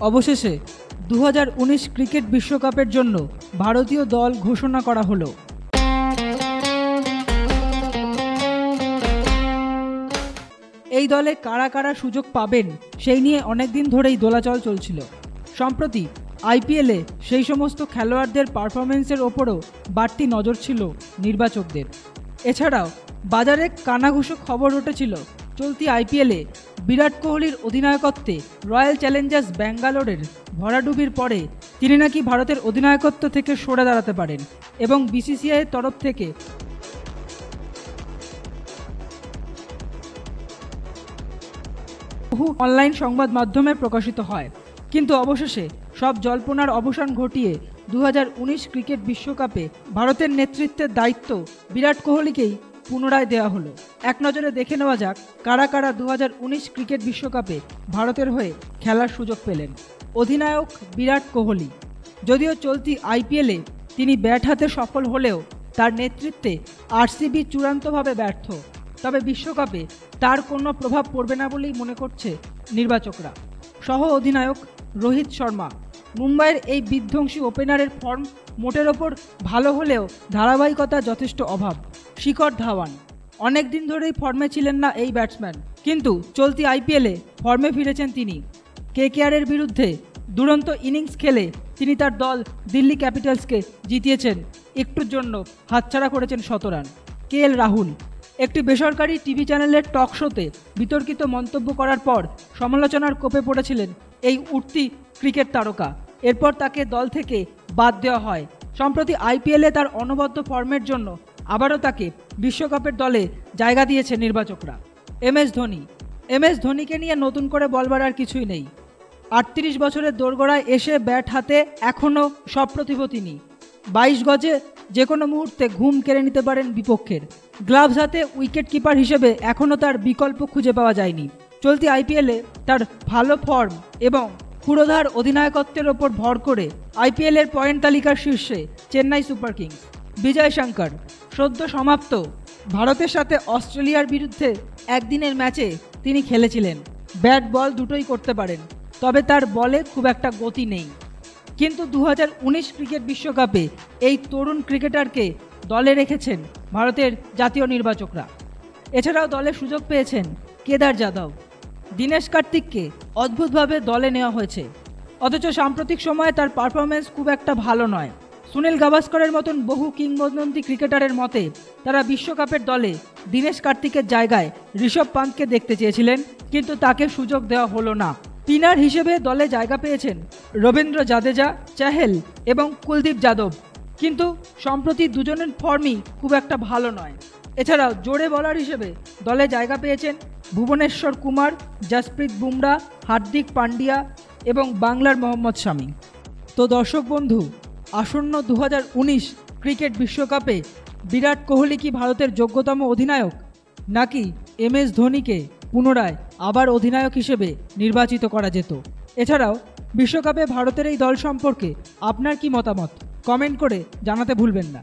অবশেষে দু হাজার উনিশ ক্রিকেট বিশ্বকাপের জন্য ভারতীয় দল ঘোষণা করা হলো। এই দলে কারা কারা সুযোগ পাবেন, সেই নিয়ে অনেক দিন ধরেই দোলাচল চলছিল। সম্প্রতি আইপিএলে সেই সমস্ত খেলোয়াড়দের পারফরমেন্সের ওপরও বাড়তি নজর ছিল নির্বাচকদের। এছাড়াও বাজারে কানাঘুষো খবর উঠেছিল, চলতি আইপিএলে বিরাট কোহলির অধিনায়কত্বে রয়্যাল চ্যালেঞ্জার্স ব্যাঙ্গালোরের ভরাডুবির পরে তিনি নাকি ভারতের অধিনায়কত্ব থেকে সরে দাঁড়াতে পারেন এবং বিসিসিআইয়ের তরফ থেকে বহু অনলাইন সংবাদ মাধ্যমে প্রকাশিত হয়। কিন্তু অবশেষে সব জল্পনার অবসান ঘটিয়ে দু হাজার উনিশ ক্রিকেট বিশ্বকাপে ভারতের নেতৃত্বের দায়িত্ব বিরাট কোহলিকেই পুনরায় দেওয়া হলো। এক নজরে দেখে নেওয়া যাক কারা কারা দু হাজার উনিশ ক্রিকেট বিশ্বকাপে ভারতের হয়ে খেলার সুযোগ পেলেন। অধিনায়ক বিরাট কোহলি। যদিও চলতি আইপিএলে তিনি ব্যাট হাতে সফল হলেও তার নেতৃত্বে আরসিবি চূড়ান্তভাবে ব্যর্থ। তবে বিশ্বকাপে তার কোনো প্রভাব পড়বে না বলেই মনে করছে নির্বাচকরা। সহ অধিনায়ক রোহিত শর্মা। মুম্বাইয়ের এই বিধ্বংসী ওপেনারের ফর্ম মোটের ওপর ভালো হলেও ধারাবাহিকতা যথেষ্ট অভাব। শিখর ধাওয়ান। অনেক দিন ধরেই ফর্মে ছিলেন না এই ব্যাটসম্যান কিন্তু চলতি আইপিএলে ফর্মে ফিরেছেন তিনি। কেকেআরের বিরুদ্ধে দুরন্ত ইনিংস খেলে তিনি তার দল দিল্লি ক্যাপিটালসকে জিতিয়েছেন। একটুর জন্য হাতছাড়া করেছেন শতরান কে এল রাহুল, একটি বেসরকারি টিভি চ্যানেলের টক শোতে বিতর্কিত মন্তব্য করার পর সমালোচনার কোপে পড়েছিলেন এই উঠতি ক্রিকেট তারকা। এরপর তাকে দল থেকে বাদ দেওয়া হয়। সম্প্রতি আইপিএলে তার অনবদ্য ফর্মের জন্য আবারও তাকে বিশ্বকাপের দলে জায়গা দিয়েছে নির্বাচকরা। M S Dhoni. M S ধোনিকে নিয়ে নতুন করে বলবার আর কিছুই নেই। আটত্রিশ বছরের দোরগোড়ায় এসে ব্যাট হাতে এখনও সপ্রতিভ তিনি বাইশ গজে যে কোনো মুহূর্তে ঘুম কেড়ে নিতে পারেন বিপক্ষের। গ্লাভস হাতে উইকেট কিপার হিসেবে এখনও তার বিকল্প খুঁজে পাওয়া যায়নি। চলতি আইপিএলে তার ভালো ফর্ম এবং পুরোধার অধিনায়কত্বের ওপর ভর করে আইপিএলের পয়েন্ট তালিকার শীর্ষে চেন্নাই সুপার কিংস। বিজয় শঙ্কর সদ্য সমাপ্ত। ভারতের সাথে অস্ট্রেলিয়ার বিরুদ্ধে একদিনের ম্যাচে তিনি খেলেছিলেন। ব্যাট বল দুটোই করতে পারেন, তবে তার বলে খুব একটা গতি নেই। কিন্তু দু হাজার উনিশ ক্রিকেট বিশ্বকাপে এই তরুণ ক্রিকেটারকে দলে রেখেছেন ভারতের জাতীয় নির্বাচকরা। এছাড়াও দলে সুযোগ পেয়েছেন কেদার যাদব। দীনেশ কার্তিককে অদ্ভুতভাবে দলে নেওয়া হয়েছে। অথচ সাম্প্রতিক সময়ে তার পারফরমেন্স খুব একটা ভালো নয়। সুনীল গাভাস্করের মতন বহু কিংবদন্তি ক্রিকেটারের মতে, তারা বিশ্বকাপের দলে দীনেশ কার্তিকের জায়গায় ঋষভ পান্তকে দেখতে চেয়েছিলেন, কিন্তু তাকে সুযোগ দেওয়া হলো না। স্পিনার হিসেবে দলে জায়গা পেয়েছেন রবীন্দ্র জাদেজা, চাহেল এবং কুলদীপ যাদব। কিন্তু সম্প্রতি দুজনের ফর্মই খুব একটা ভালো নয়। এছাড়াও জোরে বলার হিসেবে দলে জায়গা পেয়েছেন ভুবনেশ্বর কুমার, জাসপ্রীত বুমরা, হার্দিক পান্ডিয়া এবং বাংলার মোহাম্মদ শামী। তো দর্শক বন্ধু আসন্ন দু হাজার উনিশ ক্রিকেট বিশ্বকাপে বিরাট কোহলি কি ভারতের যোগ্যতম অধিনায়ক? নাকি এম এস ধোনিকে পুনরায় আবার অধিনায়ক হিসেবে নির্বাচিত করা যেত? এছাড়াও, বিশ্বকাপে ভারতের এই দল সম্পর্কে আপনার কি মতামত? কমেন্ট করে জানাতে ভুলবেন না।